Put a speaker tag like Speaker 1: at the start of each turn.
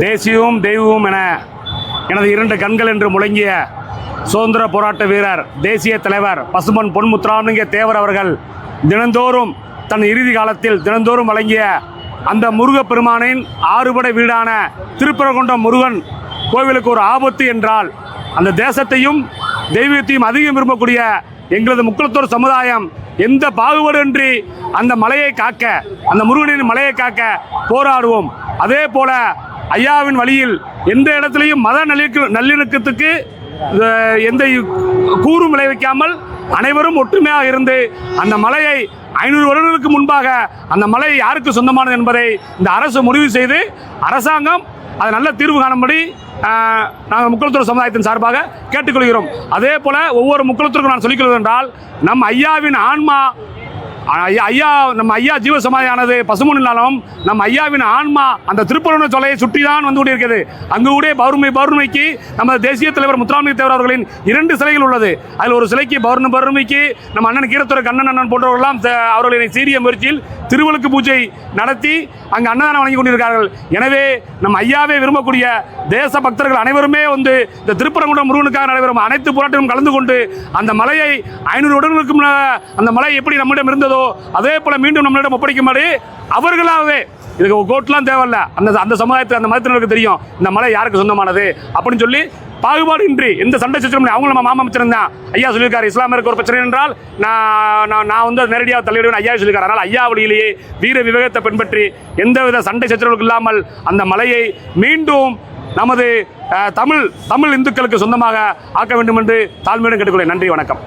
Speaker 1: தேசியமும் தெய்வமும் என எனது இரண்டு கண்கள் என்று முழங்கிய சுதந்திர போராட்ட வீரர் தேசிய தலைவர் பசுமன் பொன்முத்துராமலிங்க தேவர் அவர்கள் தினந்தோறும் தன் இறுதி காலத்தில் தினந்தோறும் வழங்கிய அந்த முருகப்பெருமானின் ஆறுபடை வீடான திருப்பரங்குன்றம் முருகன் கோவிலுக்கு ஒரு ஆபத்து என்றால் அந்த தேசத்தையும் தெய்வத்தையும் அதிகம் விரும்பக்கூடிய எங்களது முக்குளத்தூர் சமுதாயம் எந்த பாகுபாடின்றி அந்த மலையை காக்க அந்த முருகனின் மலையை காக்க போராடுவோம். அதே போல ஐயாவின் வழியில் எந்த இடத்துலையும் மத நல்லிணக்க நல்லிணக்கத்துக்கு எந்த கூறும் விளைவிக்காமல் அனைவரும் ஒற்றுமையாக இருந்து அந்த மலையை ஐநூறு வருடங்களுக்கு முன்பாக அந்த மலை யாருக்கு சொந்தமானது என்பதை இந்த அரசு முடிவு செய்து அரசாங்கம் அது நல்ல தீர்வு காணும்படி நாங்கள் முக்கியத்துவ சமுதாயத்தின் சார்பாக கேட்டுக்கொள்கிறோம். அதே போல ஒவ்வொரு முக்குளத்திற்கும் நான் சொல்லிக்கொள்வது என்றால் நம் ஐயாவின் ஆன்மா ஐயா ஐயா நம்ம ஐயா ஜீவ சமாதியானது நம்ம ஐயாவின் ஆன்மா அந்த திருப்பரங்குன்ற தொலையை சுற்றி தான் வந்து கொண்டிருக்கிறது. அங்கு கூட பௌர்ணமி பௌர்ணமிக்கு நம்ம தேசிய தலைவர் முத்துராமலிங்க தேவர் அவர்களின் இரண்டு சிலைகள் உள்ளது. அதில் ஒரு சிலைக்கு பௌர்ணமி பௌர்ணமிக்கு நம்ம அண்ணன் கீரத்துறை கண்ணன் அண்ணன் போன்றவர்கள்லாம் அவர்களின் சீரிய முயற்சியில் திருவழுக்கு பூஜை நடத்தி அங்கு அன்னதானம் வழங்கி கொண்டிருக்கிறார்கள். எனவே நம்ம ஐயாவே விரும்பக்கூடிய தேச பக்தர்கள் அனைவருமே வந்து இந்த திருப்பரங்குன்றம் முருகனுக்காக நடைபெறும் அனைத்து போராட்டங்களும் கலந்து கொண்டு அந்த மலையை ஐநூறு உடனுக்கு அந்த மலை எப்படி நம்மிடம் இருந்ததோ அதே போல மீண்டும் நம்மளிடம் ஒப்படைக்கும்படி அவர்களாகவே இதுக்கு கோட்லாம் தேவையில்ல. அந்த அந்த சமுதாயத்தில் அந்த மதத்தினருக்கு தெரியும் இந்த மலை யாருக்கு சொந்தமானது அப்படின்னு சொல்லி பாகுபாடு இன்றி எந்த சண்டை சச்சரவும் அவங்களும் நம்ம மாமா அமைச்சிருந்தேன் ஐயா சொல்லியிருக்காரு இஸ்லாமியருக்கு ஒரு பிரச்சனை என்றால் நான் நான் நான் வந்து நேரடியாக தலையிடுவேன் ஐயா சொல்லியிருக்காரு. அதனால் ஐயா வழியிலேயே வீர விவேகத்தை பின்பற்றி எந்தவித சண்டை சச்சரவுக்கு இல்லாமல் அந்த மலையை மீண்டும் நமது தமிழ் தமிழ் இந்துக்களுக்கு சொந்தமாக ஆக்க வேண்டும் என்று தாழ்மையுடன் கேட்டுக்கொள்ளேன் நன்றி வணக்கம்.